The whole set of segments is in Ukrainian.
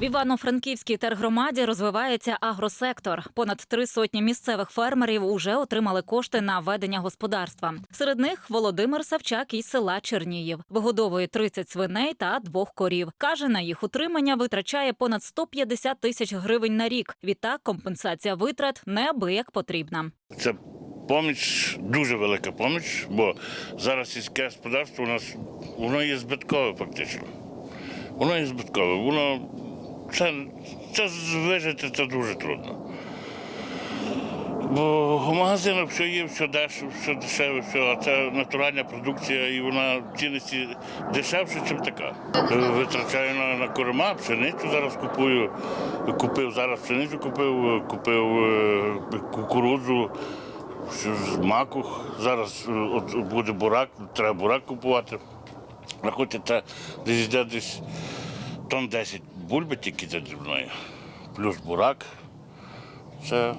В Івано-Франківській тергромаді розвивається агросектор. Понад три сотні місцевих фермерів уже отримали кошти на ведення господарства. Серед них Володимир Савчак із села Черніїв вигодовує 30 свиней та двох корів. каже, на їх утримання витрачає понад 150 тисяч гривень на рік. Відтак компенсація витрат неабияк потрібна. Це поміч, дуже велика поміч, бо зараз сільське господарство у нас воно є збиткове фактично. Воно є збиткове. Воно це, це вижити це дуже трудно. Бо в магазинах все є, все дешево, все дешеве, все, а це натуральна продукція і вона в цінності дешевше, ніж така. Витрачаю на, на корма, пшеницю зараз купую. Купив зараз пшеницю, купив, купив е, кукурудзу, з маку. Зараз е, от буде бурак, треба бурак купувати. Рахуйте, це десь десь тонн 10 бульби тільки за дрібної, плюс бурак. Це,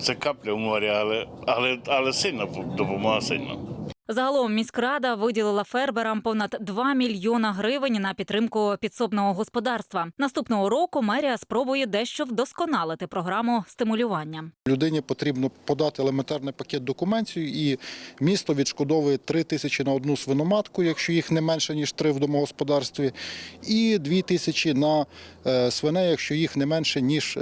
це капля в морі, але, але, але сильно допомога сильно. Загалом міськрада виділила фермерам понад 2 мільйона гривень на підтримку підсобного господарства. Наступного року мерія спробує дещо вдосконалити програму стимулювання. Людині потрібно подати елементарний пакет документів, і місто відшкодовує 3 тисячі на одну свиноматку, якщо їх не менше ніж 3 в домогосподарстві, і 2 тисячі на е, свиней, якщо їх не менше ніж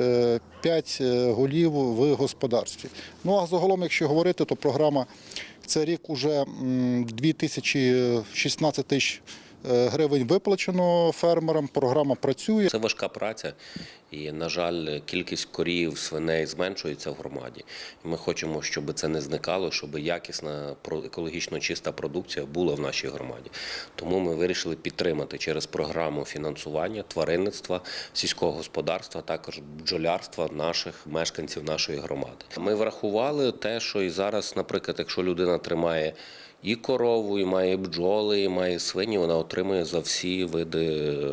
5 голів в господарстві. Ну а загалом, якщо говорити, то програма це рік уже 2016 тисяч е, гривень виплачено фермерам. Програма працює. Це важка праця, і на жаль, кількість корів, свиней зменшується в громаді. Ми хочемо, щоб це не зникало, щоб якісна екологічно чиста продукція була в нашій громаді. Тому ми вирішили підтримати через програму фінансування тваринництва, сільського господарства, також бджолярства наших мешканців нашої громади. Ми врахували те, що і зараз, наприклад, якщо людина тримає і корову, і має бджоли, і має свині, вона отримує за всі види е,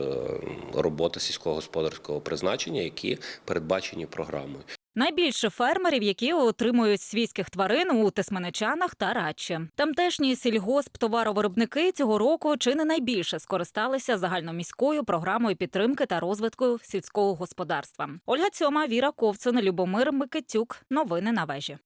роботи сільськогосподарського призначення, які передбачені програмою. Найбільше фермерів, які отримують свійських тварин у Тисменичанах та Радчі. Тамтешні сільгосптоваровиробники цього року чи не найбільше скористалися загальноміською програмою підтримки та розвитку сільського господарства. Ольга Цьома, Віра Ковцун, Любомир Микитюк. Новини на вежі.